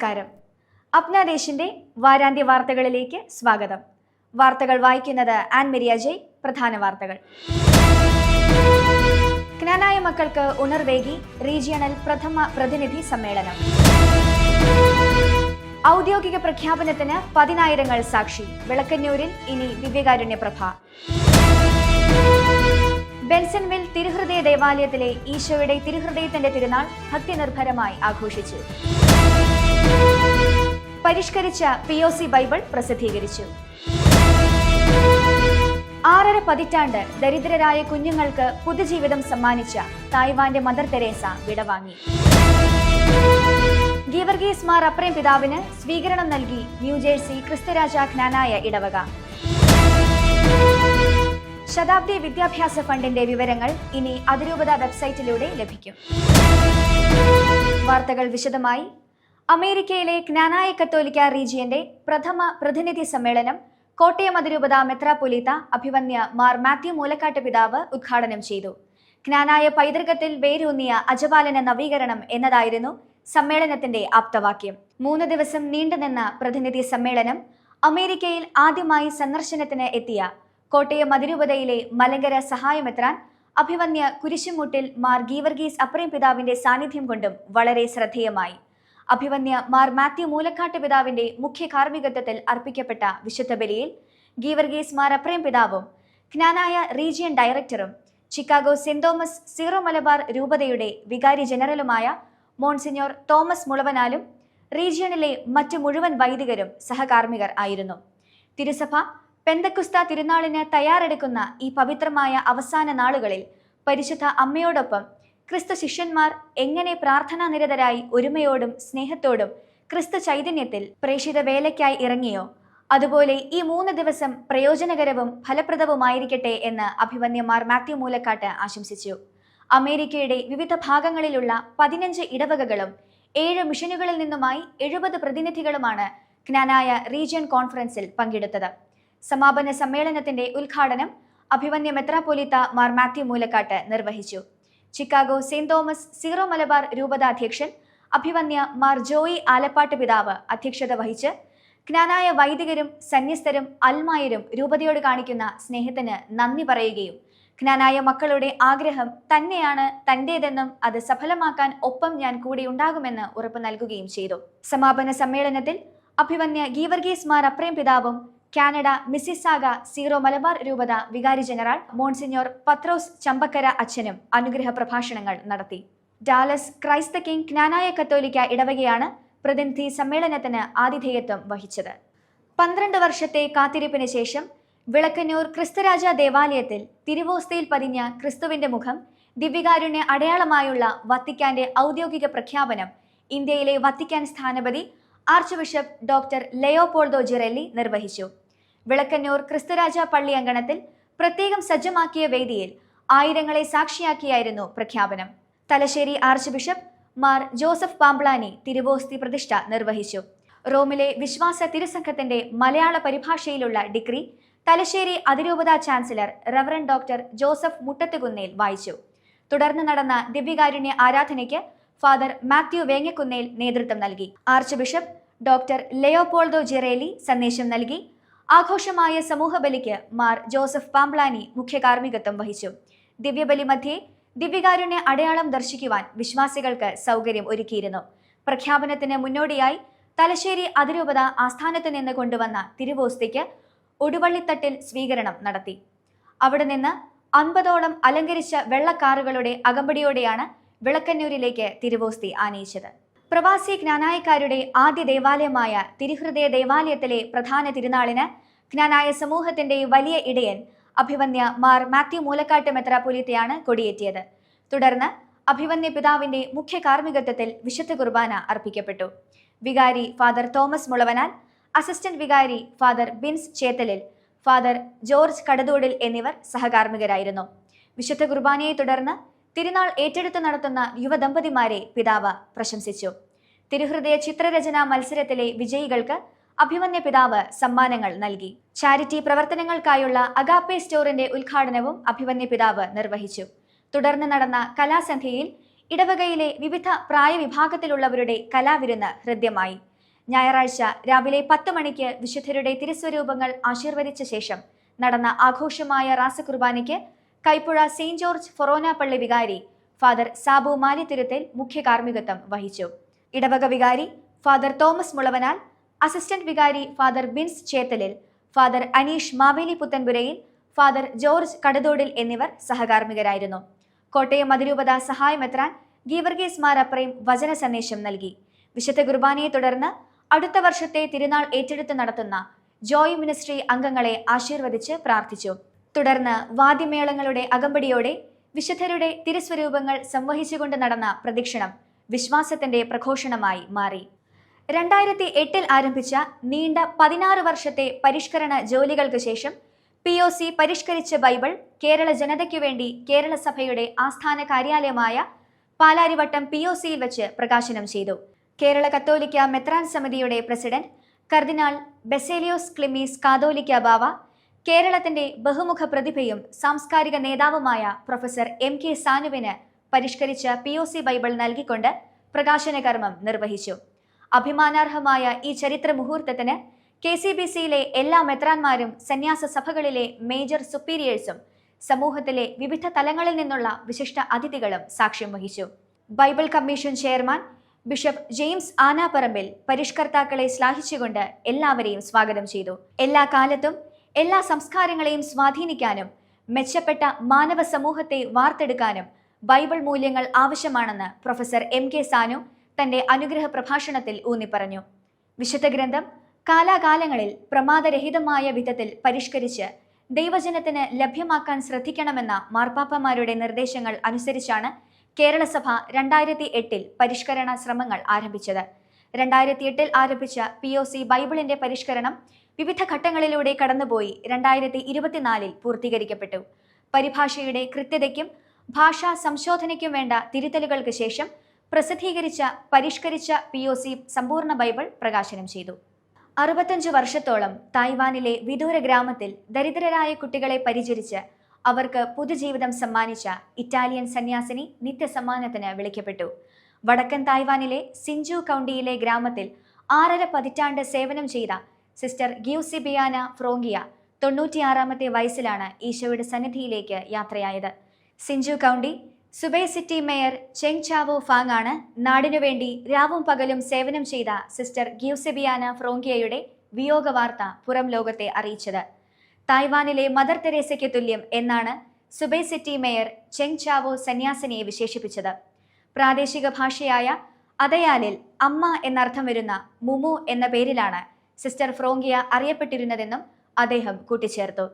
നമസ്കാരം. അപ്നാദേശിന്റെ വാരാന്ത്യ വാർത്തകളിലേക്ക് സ്വാഗതം. വാർത്തകൾ വായിക്കുന്നത് ആൻ മെരിയ ജയ് പ്രധാന വാർത്തകൾ. ജ്ഞാനായ മക്കൾക്ക് ഉണർവേകി റീജിയണൽ പ്രഥമ പ്രതിനിധി സമ്മേളനം. ഔദ്യോഗിക പ്രഖ്യാപനത്തിന് പതിനായിരങ്ങൾ സാക്ഷി. വിളക്കന്നൂരിൽ ഇനി ദിവ്യകാരുണ്യ പ്രഭ ബെൻസൺവിൽ തിരുഹൃദയ ദേവാലയത്തിലെ ഈശോയുടെ തിരുഹൃദയത്തിന്റെ തിരുനാൾ ഭക്തിനിർഭരമായി ആഘോഷിച്ചു. പരിഷ്കരിച്ച പി ഒ സി ബൈബിൾ പ്രസിദ്ധീകരിച്ചു. ആറര പതിറ്റാണ്ട് ദരിദ്രരായ കുഞ്ഞുങ്ങൾക്ക് പുതുജീവിതം സമ്മാനിച്ച തായ്വാന്റെ മദർ തെരേസ വിടവാങ്ങി. ഗീവർഗീസ് മാർ അപ്രേം പിതാവിന് സ്വീകരണം നൽകി ന്യൂജേഴ്സി ക്രിസ്തുരാജ ജ്ഞാനായ ഇടവക. ശതാബ്ദി വിദ്യാഭ്യാസ ഫണ്ടിന്റെ വിവരങ്ങൾ ഇനി അതിരൂപത വെബ്സൈറ്റിലൂടെ ലഭിക്കും. വാർത്തകൾ വിശദമായി അമേരിക്കയിലെ ജ്ഞാനായ കത്തോലിക്ക റീജിയന്റെ പ്രഥമ പ്രതിനിധി സമ്മേളനം കോട്ടയം അതിരൂപത മെത്രാപൊലീത്ത അഭിവന്യ മാർ മാത്യു മൂലക്കാട്ട് പിതാവ് ഉദ്ഘാടനം ചെയ്തു. ജ്ഞാനായ പൈതൃകത്തിൽ വേരൂന്നിയ അജപാലന നവീകരണം എന്നതായിരുന്നു സമ്മേളനത്തിന്റെ ആപ്തവാക്യം. മൂന്ന് ദിവസം നീണ്ടുനിന്ന പ്രതിനിധി സമ്മേളനം അമേരിക്കയിൽ ആദ്യമായി സന്ദർശനത്തിന് എത്തിയ കോട്ടയം അതിരൂപതയിലെ മലങ്കര സഹായമെത്രാൻ അഭിവന്യ കുരിശുമുട്ടിൽ മാർ ഗീവർഗീസ് അപ്രേം പിതാവിന്റെ സാന്നിധ്യം കൊണ്ടും വളരെ ശ്രദ്ധേയമായി. അഭിവന്യ മാർ മാത്യു മൂലക്കാട്ട് പിതാവിന്റെ മുഖ്യ കാർമ്മികത്വത്തിൽ അർപ്പിക്കപ്പെട്ട വിശുദ്ധ ബലിയിൽ ഗീവർഗീസ് മാർ അപ്രേം പിതാവും ജ്ഞാനായ റീജിയൻ ഡയറക്ടറും Chicago saint Thomas Syro Malabar രൂപതയുടെ വികാരി ജനറലുമായ മോൺസിഞ്ഞോർ തോമസ് മുളവനാലും റീജിയണിലെ മറ്റ് മുഴുവൻ വൈദികരും സഹകാർമ്മികർ ആയിരുന്നു. തിരുസഭ പെന്തക്കുസ്ത തിരുനാളിന് തയ്യാറെടുക്കുന്ന ഈ പവിത്രമായ അവസാന നാളുകളിൽ പരിശുദ്ധ അമ്മയോടൊപ്പം ക്രിസ്തു ശിഷ്യന്മാർ എങ്ങനെ പ്രാർത്ഥനാ നിരതരായി ഒരുമയോടും സ്നേഹത്തോടും ക്രിസ്തു ചൈതന്യത്തിൽ പ്രേഷിത വേലയ്ക്കായി ഇറങ്ങിയോ? അതുപോലെ ഈ മൂന്ന് ദിവസം പ്രയോജനകരവും ഫലപ്രദവുമായിരിക്കട്ടെ എന്ന് അഭിമന്യമാർ മാത്യു മൂലക്കാട്ട് ആശംസിച്ചു. അമേരിക്കയുടെ വിവിധ ഭാഗങ്ങളിലുള്ള പതിനഞ്ച് ഇടവകകളും ഏഴ് മിഷനുകളിൽ നിന്നുമായി എഴുപത് പ്രതിനിധികളുമാണ് ജ്ഞാനായ റീജിയൻ കോൺഫറൻസിൽ പങ്കെടുത്തത്. സമാപന സമ്മേളനത്തിന്റെ ഉദ്ഘാടനം അഭിമന്യ മെത്രാപൊലിത്ത മാർ മാത്യു മൂലക്കാട്ട് നിർവഹിച്ചു. Chicago saint Thomas Syro Malabar രൂപതാധ്യക്ഷൻ അഭിവന്യ മാർ ജോയി ആലപ്പാട്ട് പിതാവ് അധ്യക്ഷത വഹിച്ച് ജ്ഞാനായ വൈദികരും സന്യസ്തരും അൽമായരും രൂപതയോട് കാണിക്കുന്ന സ്നേഹത്തിന് നന്ദി പറയുകയും ജ്ഞാനായ മക്കളുടെ ആഗ്രഹം തന്നെയാണ് തന്റേതെന്നും അത് സഫലമാക്കാൻ ഒപ്പം ഞാൻ കൂടെ ഉണ്ടാകുമെന്ന് ഉറപ്പ് നൽകുകയും ചെയ്തു. സമാപന സമ്മേളനത്തിൽ അഭിവന്യ ഗീവർഗീസ് മാർ അപ്രേം പിതാവും കാനഡ മിസിസാഗ സീറോ മലബാർ രൂപത വികാരി ജനറൽ മോൺസിഞ്ഞോർ പത്രോസ് ചമ്പക്കര അച്ഛനും അനുഗ്രഹ പ്രഭാഷണങ്ങൾ നടത്തി. ഡാലസ് ക്രൈസ്ത കിങ് ജ്ഞാനായ കത്തോലിക്ക ഇടവകയാണ് പ്രതിനിധി സമ്മേളനത്തിന് ആതിഥേയത്വം വഹിച്ചത്. പന്ത്രണ്ട് വർഷത്തെ കാത്തിരിപ്പിന് ശേഷം വിളക്കന്നൂർ ക്രിസ്തുരാജ ദേവാലയത്തിൽ തിരുവോസ്തയിൽ പതിഞ്ഞ ക്രിസ്തുവിന്റെ മുഖം ദിവ്യകാരുണ്യ അടയാളമായുള്ള വത്തിക്കാന്റെ ഔദ്യോഗിക പ്രഖ്യാപനം ഇന്ത്യയിലെ വത്തിക്കാൻ സ്ഥാനപതി archbishop doctor Leopoldo Girelli നിർവഹിച്ചു. വിളക്കന്നൂർ ക്രിസ്തുരാജ പള്ളി അങ്കണത്തിൽ പ്രത്യേകം സജ്ജമാക്കിയ വേദിയിൽ ആയിരങ്ങളെ സാക്ഷിയാക്കിയായിരുന്നു പ്രഖ്യാപനം. Thalassery archbishop Mar Joseph Pamplany തിരുവോസ്തി പ്രതിഷ്ഠ നിർവഹിച്ചു. റോമിലെ വിശ്വാസ തിരുസംഘത്തിന്റെ മലയാള പരിഭാഷയിലുള്ള ഡിഗ്രി തലശ്ശേരി അതിരൂപത chancellor reverend doctor Joseph Muttathukunnel വായിച്ചു. തുടർന്ന് നടന്ന ദിവ്യകാരുണ്യ ആരാധനയ്ക്ക് ഫാദർ മാത്യു വേങ്ങക്കുന്നേൽ നേതൃത്വം നൽകി. Archbishop doctor Leopoldo Girelli സന്ദേശം നൽകി. ആഘോഷമായ സമൂഹബലിക്ക് മാർ ജോസഫ് പാംപ്ലാനി മുഖ്യ കാർമ്മികത്വം വഹിച്ചു. ദിവ്യബലി മധ്യേ ദിവ്യകാരുണ്യ അടയാളം ദർശിക്കുവാൻ വിശ്വാസികൾക്ക് സൗകര്യം ഒരുക്കിയിരുന്നു. പ്രഖ്യാപനത്തിന് മുന്നോടിയായി തലശ്ശേരി അതിരൂപത ആസ്ഥാനത്ത് നിന്ന് കൊണ്ടുവന്ന തിരുവോസ്തിക്ക് ഒടുവള്ളിത്തട്ടിൽ സ്വീകരണം നടത്തി. അവിടെ നിന്ന് അൻപതോളം അലങ്കരിച്ച വെള്ളക്കാറുകളുടെ അകമ്പടിയോടെയാണ് വിളക്കന്നൂരിലേക്ക് തിരുവോസ്തി ആനയിച്ചത്. പ്രവാസി ജ്ഞാനായക്കാരുടെ ആദ്യ ദേവാലയമായ തിരുഹൃദയ ദേവാലയത്തിലെ പ്രധാന തിരുനാളിന് ജ്ഞാനായ സമൂഹത്തിന്റെ വലിയ ഇടയൻ അഭിവന്യ മാർ മാത്യു മൂലക്കാട്ട് മെത്രാപ്പൊലീത്തയാണ് കൊടിയേറ്റിയത്. തുടർന്ന് അഭിവന്യ പിതാവിന്റെ മുഖ്യ കാർമ്മികത്വത്തിൽ വിശുദ്ധ കുർബാന അർപ്പിക്കപ്പെട്ടു. വികാരി ഫാദർ തോമസ് മുളവനാൽ അസിസ്റ്റന്റ് വികാരി father Bins Chethalil father George Kadathodil എന്നിവർ സഹകാർമ്മികരായിരുന്നു. വിശുദ്ധ കുർബാനയെ തുടർന്ന് തിരുനാൾ ഏറ്റെടുത്ത് നടത്തുന്ന യുവദമ്പതിമാരെ പിതാവ് പ്രശംസിച്ചു. തിരുഹൃദയ ചിത്രരചന മത്സരത്തിലെ വിജയികൾക്ക് അഭിമന്യ പിതാവ് സമ്മാനങ്ങൾ നൽകി. ചാരിറ്റി പ്രവർത്തനങ്ങൾക്കായുള്ള അഗാപ്പെ സ്റ്റോറിന്റെ ഉദ്ഘാടനവും അഭിമന്യ പിതാവ് നിർവഹിച്ചു. തുടർന്ന് നടന്ന കലാസന്ധ്യയിൽ ഇടവകയിലെ വിവിധ പ്രായവിഭാഗത്തിലുള്ളവരുടെ കലാവിരുന്ന് ഹൃദ്യമായി. ഞായറാഴ്ച രാവിലെ പത്ത് മണിക്ക് വിശുദ്ധരുടെ തിരുസ്വരൂപങ്ങൾ ആശീർവദിച്ച ശേഷം നടന്ന ആഘോഷമായ റാസകുർബാനയ്ക്ക് കൈപ്പുഴ സെയിന്റ് ജോർജ് ഫൊറോന പള്ളി വികാരി ഫാദർ സാബു മാലിത്തിരുത്തിൽ മുഖ്യ കാർമ്മികത്വം വഹിച്ചു. ഇടവക വികാരി ഫാദർ തോമസ് മുളവനാൽ അസിസ്റ്റന്റ് വികാരി father Bins Chethalil father Aneesh Maveli Puthenpurayil father George Kadathodil എന്നിവർ സഹകാർമ്മികരായിരുന്നു. കോട്ടയം അതിരൂപത സഹായമെത്രാൻ ഗീവർഗീസ് മാർ അപ്രയും വചന സന്ദേശം നൽകി. വിശുദ്ധ കുർബാനയെ തുടർന്ന് അടുത്ത വർഷത്തെ തിരുനാൾ ഏറ്റെടുത്ത് നടത്തുന്ന ജോയ് മിനിസ്ട്രി അംഗങ്ങളെ ആശീർവദിച്ച് പ്രാർത്ഥിച്ചു. തുടർന്ന് വാദ്യമേളങ്ങളുടെ അകമ്പടിയോടെ വിശുദ്ധരുടെ തിരുസ്വരൂപങ്ങൾ സംവഹിച്ചുകൊണ്ട് നടന്ന പ്രദക്ഷിണം വിശ്വാസത്തിന്റെ പ്രഘോഷണമായി മാറി. രണ്ടായിരത്തി എട്ടിൽ ആരംഭിച്ച നീണ്ട പതിനാറ് വർഷത്തെ പരിഷ്കരണ ജോലികൾക്ക് ശേഷം പി ഒ സി പരിഷ്കരിച്ച ബൈബിൾ കേരള ജനതയ്ക്കു വേണ്ടി കേരള സഭയുടെ ആസ്ഥാന കാര്യാലയമായ പാലാരിവട്ടം പി ഒ സിയിൽ വെച്ച് പ്രകാശനം ചെയ്തു. കേരള കത്തോലിക്ക മെത്രാൻ സമിതിയുടെ പ്രസിഡന്റ് കർദിനാൾ ബെസേലിയോസ് ക്ലിമീസ് കാതോലിക്ക ബാവ കേരളത്തിന്റെ ബഹുമുഖ പ്രതിഭയും സാംസ്കാരിക നേതാവുമായ പ്രൊഫസർ എം കെ സാനുവിന് പരിഷ്കരിച്ച പി ഒ സി ബൈബിൾ നൽകിക്കൊണ്ട് പ്രകാശന കർമ്മം നിർവഹിച്ചു. അഭിമാനാർഹമായ ഈ ചരിത്ര മുഹൂർത്തത്തിന് കെ സി ബി സിയിലെ എല്ലാ മെത്രാന്മാരും സന്യാസ സഭകളിലെ മേജർ സുപ്പീരിയേഴ്സും സമൂഹത്തിലെ വിവിധ തലങ്ങളിൽ നിന്നുള്ള വിശിഷ്ട അതിഥികളും സാക്ഷ്യം വഹിച്ചു. Bible commission chairman bishop James Anaparambil പരിഷ്കർത്താക്കളെ ശ്ലാഘിച്ചുകൊണ്ട് എല്ലാവരെയും സ്വാഗതം ചെയ്തു. എല്ലാ കാലത്തും എല്ലാ സംസ്കാരങ്ങളെയും സ്വാധീനിക്കാനും മെച്ചപ്പെട്ട മാനവ സമൂഹത്തെ വാർത്തെടുക്കാനും ബൈബിൾ മൂല്യങ്ങൾ ആവശ്യമാണെന്ന് പ്രൊഫസർ എം കെ സാനു തന്റെ അനുഗ്രഹ പ്രഭാഷണത്തിൽ ഊന്നിപ്പറഞ്ഞു. വിശുദ്ധ ഗ്രന്ഥം കാലാകാലങ്ങളിൽ പ്രമാദരഹിതമായ വിധത്തിൽ പരിഷ്കരിച്ച് ദൈവജനത്തിന് ലഭ്യമാക്കാൻ ശ്രദ്ധിക്കണമെന്ന മാർപ്പാപ്പമാരുടെ നിർദ്ദേശങ്ങൾ അനുസരിച്ചാണ് കേരളസഭ രണ്ടായിരത്തി എട്ടിൽ പരിഷ്കരണ ശ്രമങ്ങൾ ആരംഭിച്ചത്. രണ്ടായിരത്തി എട്ടിൽ ആരംഭിച്ച പി ഒ സി ബൈബിളിന്റെ പരിഷ്കരണം വിവിധ ഘട്ടങ്ങളിലൂടെ കടന്നുപോയി രണ്ടായിരത്തി ഇരുപത്തിനാലിൽ പൂർത്തീകരിക്കപ്പെട്ടു. പരിഭാഷയുടെ കൃത്യതയ്ക്കും ഭാഷാ സംശോധനയ്ക്കും വേണ്ട തിരുത്തലുകൾക്ക് ശേഷം പ്രസിദ്ധീകരിച്ച പരിഷ്കരിച്ച പി ഒ സി സമ്പൂർണ ബൈബിൾ പ്രകാശനം ചെയ്തു. അറുപത്തഞ്ച് വർഷത്തോളം തായ്വാനിലെ വിദൂര ഗ്രാമത്തിൽ ദരിദ്രരായ കുട്ടികളെ പരിചരിച്ച് അവർക്ക് പുതുജീവിതം സമ്മാനിച്ച ഇറ്റാലിയൻ സന്യാസിനി നിത്യസമ്മാനത്തിന് വിളിക്കപ്പെട്ടു. വടക്കൻ തായ്വാനിലെ സിഞ്ചു കൗണ്ടിയിലെ ഗ്രാമത്തിൽ ആറര പതിറ്റാണ്ട് സേവനം ചെയ്ത സിസ്റ്റർ ഗ്യൂസിബിയാന ഫ്രോങ്കിയ തൊണ്ണൂറ്റിയാറാമത്തെ വയസ്സിലാണ് ഈശോയുടെ സന്നിധിയിലേക്ക് യാത്രയായത്. Hsinchu county Zhubei city mayor Cheng Chao Fang ആണ് നാടിനു വേണ്ടി രാവും പകലും സേവനം ചെയ്ത സിസ്റ്റർ ഗ്യൂസിബിയാന ഫ്രോങ്കിയയുടെ വിയോഗ വാർത്ത പുറം ലോകത്തെ അറിയിച്ചത്. തായ്വാനിലെ മദർ തെരേസയ്ക്ക് തുല്യം എന്നാണ് സുബൈ സിറ്റി മേയർ ചെങ് ചാവോ സന്യാസിനിയെ വിശേഷിപ്പിച്ചത്. പ്രാദേശിക ഭാഷയായ അതയാലിൽ അമ്മ എന്നർത്ഥം വരുന്ന മുമു എന്ന പേരിലാണ് സിസ്റ്റർ ഫ്രോങ്കിയ അറിയപ്പെട്ടിരുന്നതെന്നും അദ്ദേഹം കൂട്ടിച്ചേർത്തു.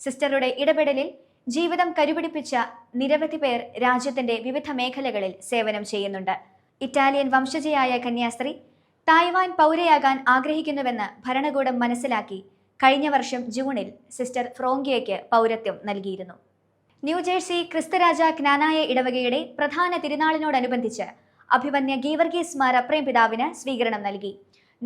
സിസ്റ്ററുടെ ഇടപെടലിൽ ജീവിതം കരുപിടിപ്പിച്ച നിരവധി പേർ രാജ്യത്തിന്റെ വിവിധ മേഖലകളിൽ സേവനം ചെയ്യുന്നുണ്ട്. ഇറ്റാലിയൻ വംശജയായ കന്യാസ്ത്രീ തായ്വാൻ പൗരയാകാൻ ആഗ്രഹിക്കുന്നുവെന്ന് ഭരണകൂടം മനസ്സിലാക്കി കഴിഞ്ഞ വർഷം ജൂണിൽ സിസ്റ്റർ ഫ്രോങ്കിയയ്ക്ക് പൗരത്വം നൽകിയിരുന്നു. ന്യൂജേഴ്സി ക്രിസ്തരാജ ജ്ഞാനായ ഇടവകയുടെ പ്രധാന തിരുനാളിനോടനുബന്ധിച്ച് അഭിമന്യ ഗീവർഗീസ് മാർ അപ്രേം പിതാവിന് സ്വീകരണം നൽകി.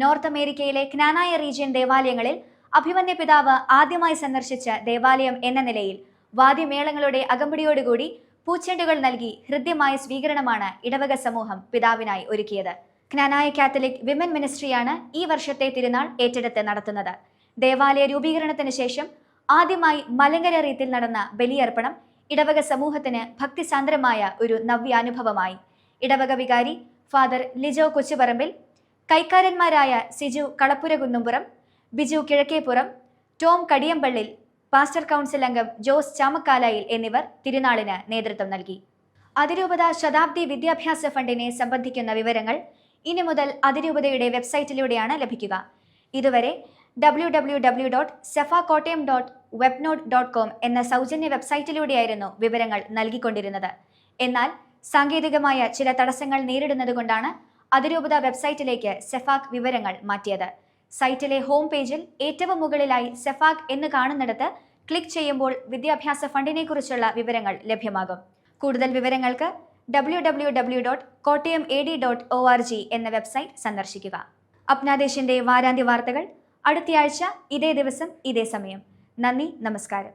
നോർത്ത് അമേരിക്കയിലെ ക്നാനായ റീജിയൻ ദേവാലയങ്ങളിൽ അഭിമന്യ പിതാവ് ആദ്യമായി സന്ദർശിച്ച ദേവാലയം എന്ന നിലയിൽ വാദ്യമേളങ്ങളുടെ അകമ്പടിയോടുകൂടി പൂച്ചെണ്ടുകൾ നൽകി ഹൃദ്യമായ സ്വീകരണമാണ് ഇടവക സമൂഹം പിതാവിനായി ഒരുക്കിയത്. ക്നാനായ കാത്തലിക് വിമൻ മിനിസ്ട്രിയാണ് ഈ വർഷത്തെ തിരുനാൾ ഏറ്റെടുത്ത് നടത്തുന്നത്. ദേവാലയ രൂപീകരണത്തിന് ശേഷം ആദ്യമായി മലങ്കര റീത്തിൽ നടന്ന ബലിയർപ്പണം ഇടവക സമൂഹത്തിന് ഭക്തിസാന്ദ്രമായ ഒരു നവ്യാനുഭവമായി. ഇടവക വികാരി father Lijo Kochuparambil കൈക്കാരന്മാരായ Siju Kalappura Kunnumpuram Biju Kizhakkeppuram Tom Kadiyampallil pastoral council അംഗം ജോസ് ചാമക്കാലായിൽ എന്നിവർ തിരുനാളിന് നേതൃത്വം നൽകി. അതിരൂപത ശതാബ്ദി വിദ്യാഭ്യാസ ഫണ്ടിനെ സംബന്ധിക്കുന്ന വിവരങ്ങൾ ഇനി മുതൽ അതിരൂപതയുടെ വെബ്സൈറ്റിലൂടെയാണ് ലഭിക്കുക. ഇതുവരെ W W dot Kottayam dot dot com എന്ന സൗജന്യ വെബ്സൈറ്റിലൂടെയായിരുന്നു വിവരങ്ങൾ നൽകിക്കൊണ്ടിരുന്നത്. എന്നാൽ സാങ്കേതികമായ ചില തടസ്സങ്ങൾ നേരിടുന്നതുകൊണ്ടാണ് അതിരൂപത വെബ്സൈറ്റിലേക്ക് സെഫാക് വിവരങ്ങൾ മാറ്റിയത്. സൈറ്റിലെ ഹോം പേജിൽ ഏറ്റവും മുകളിലായി സെഫാക് എന്ന് കാണുന്നിടത്ത് ക്ലിക്ക് ചെയ്യുമ്പോൾ വിദ്യാഭ്യാസ ഫണ്ടിനെക്കുറിച്ചുള്ള വിവരങ്ങൾ ലഭ്യമാകും. കൂടുതൽ വിവരങ്ങൾക്ക് W W W dot Kottayam A D dot O R G എന്ന വെബ്സൈറ്റ് സന്ദർശിക്കുക. അപ്നാദേശിന്റെ വാരാന്ത്യ വാർത്തകൾ അടുത്തയാഴ്ച ഇതേ ദിവസം ഇതേ സമയം. നന്ദി നമസ്കാരം.